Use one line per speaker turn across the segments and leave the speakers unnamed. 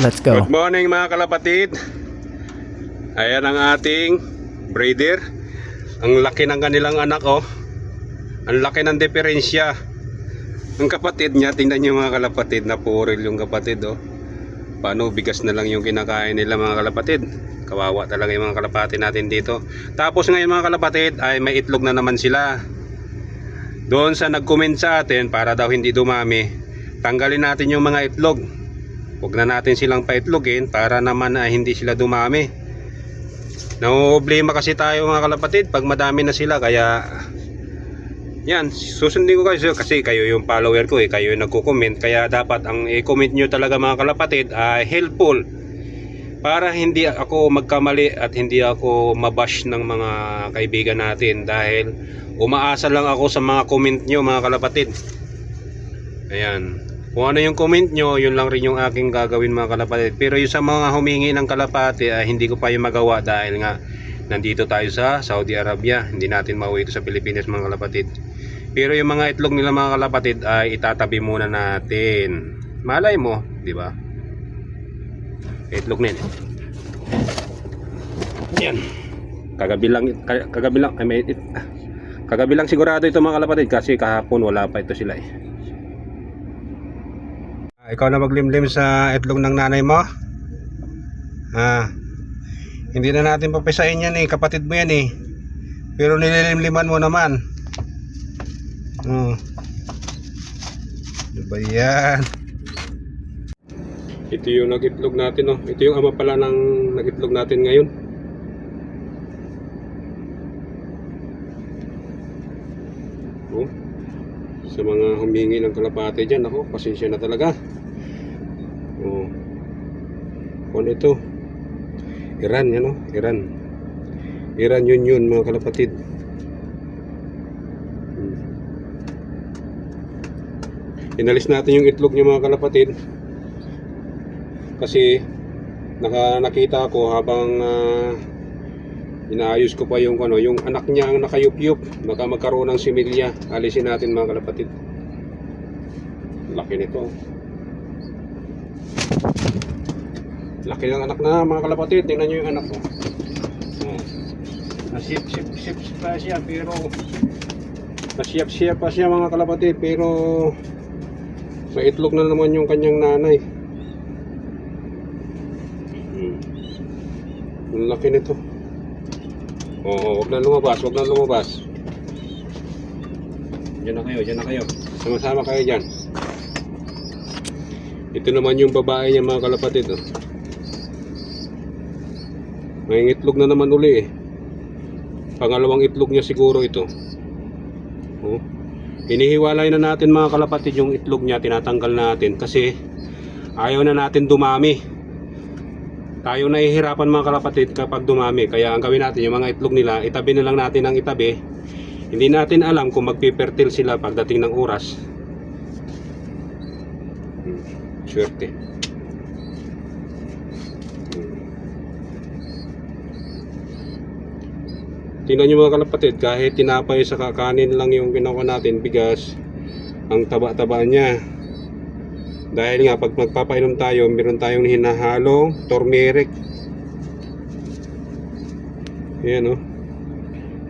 Let's go.
Good morning mga kalapatid. Ayan ang ating breeder. Ang laki ng kanilang anak oh. Ang laki ng diferensya. Ang kapatid niya, tingnan niyo mga kalapatid, napuril yung kapatid oh. Paano bigas na lang yung kinakain nila mga kalapatid. Kawawa talaga yung mga kalapatid natin dito. Tapos ngayon mga kalapatid ay may itlog na naman sila. Doon sa nag-comment sa atin para daw hindi dumami, tanggalin natin yung mga itlog. Huwag na natin silang paitlogin para naman na hindi sila dumami. Namumblema kasi tayo mga kalapatid pag madami na sila kaya yan, susundin ko kayo kasi kayo yung follower ko eh, kayo yung nagko-comment kaya dapat ang i-comment nyo talaga mga kalapatid ay helpful para hindi ako magkamali at hindi ako mabash ng mga kaibigan natin dahil umaasa lang ako sa mga comment nyo mga kalapatid. Ayan. Kung ano yung comment nyo, yun lang rin yung aking gagawin mga kalapatid. Pero yung sa mga humingi ng kalapati, ay hindi ko pa yung magawa dahil nga nandito tayo sa Saudi Arabia. Hindi natin mauwi ito sa Pilipinas mga kalapatid. Pero yung mga itlog nila mga kalapatid ay itatabi muna natin. Malay mo, di ba? Itlog yun. Yan. Kagabi lang, ka- kagabi lang, ay may, it, kagabi lang sigurado ito mga kalapatid kasi kahapon wala pa ito sila eh. Ikaw na maglimlim sa itlog ng nanay mo? Ah. Hindi na natin papisain yan eh, kapatid mo yan eh. Pero nililimliman mo naman. Oh. Ano yan? Ito yung nag-itlog natin oh. Ito yung ama pala ng nag-itlog natin ngayon. Oh. Sa mga humingi ng kalapate dyan, ako, pasensya na talaga. Oh. Ano ito? Iran, yan oh, Iran. Iran yun yun, mga kalapatid. Hmm. Inalis natin yung itlog niya mga kalapatid. Kasi naka nakita ko habang ah, inaayos ko pa yung ano, yung anak niya ang nakayup-yup, baka magkaroon ng similya. Alisin natin mga kalapatid. Laki nito. Laki ng anak na mga kalapatid. Tingnan nyo yung anak ko. Oh. Nasip-sip-sip pa siya pero nasiyap-siyap pa siya mga kalapatid pero may itlog na naman yung kanyang nanay. Hmm. Ang laki nito. Oo, wag na lumabas, wag na lumabas. Diyan na kayo, diyan na kayo. Sama-sama kayo diyan. Ito naman yung babae niya mga kalapatid. Oh. May itlog na naman uli eh. Pangalawang itlog niya siguro ito. Oh. Hinihiwalay na natin mga kalapatid yung itlog niya, tinatanggal natin kasi ayaw na natin dumami. Tayo nahihirapan mga kalapatid kapag dumami. Kaya ang gawin natin, yung mga itlog nila, itabi na lang natin ang itabi. Hindi natin alam kung magpipertil sila pagdating ng oras. Swerte. Tingnan nyo mga kalapatid, kahit tinapay sa kakanin lang yung ginawa natin, bigas, ang taba-taba niya. Dahil nga, pag magpapainom tayo, meron tayong hinahalong turmeric. Ayan o. Oh.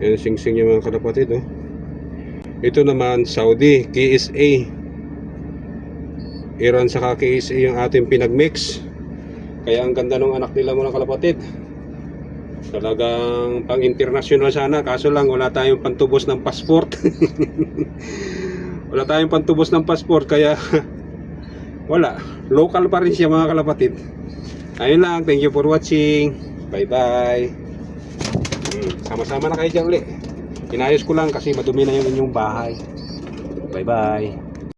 Ayan sing-sing yung mga kalapatid oh. Ito naman, Saudi, KSA. Iran sa KSA yung ating pinagmix. Kaya ang ganda ng anak nila mga kalapatid. Talagang pang international sana kaso lang wala tayong pantubos ng passport. wala tayong pantubos ng passport kaya wala. Local pa rin siya mga kalapatid. Ayun lang. Thank you for watching. Bye bye. Hmm, sama-sama na kayo dyan ulit. Inayos ko lang kasi madumi na yung inyong bahay. Bye bye.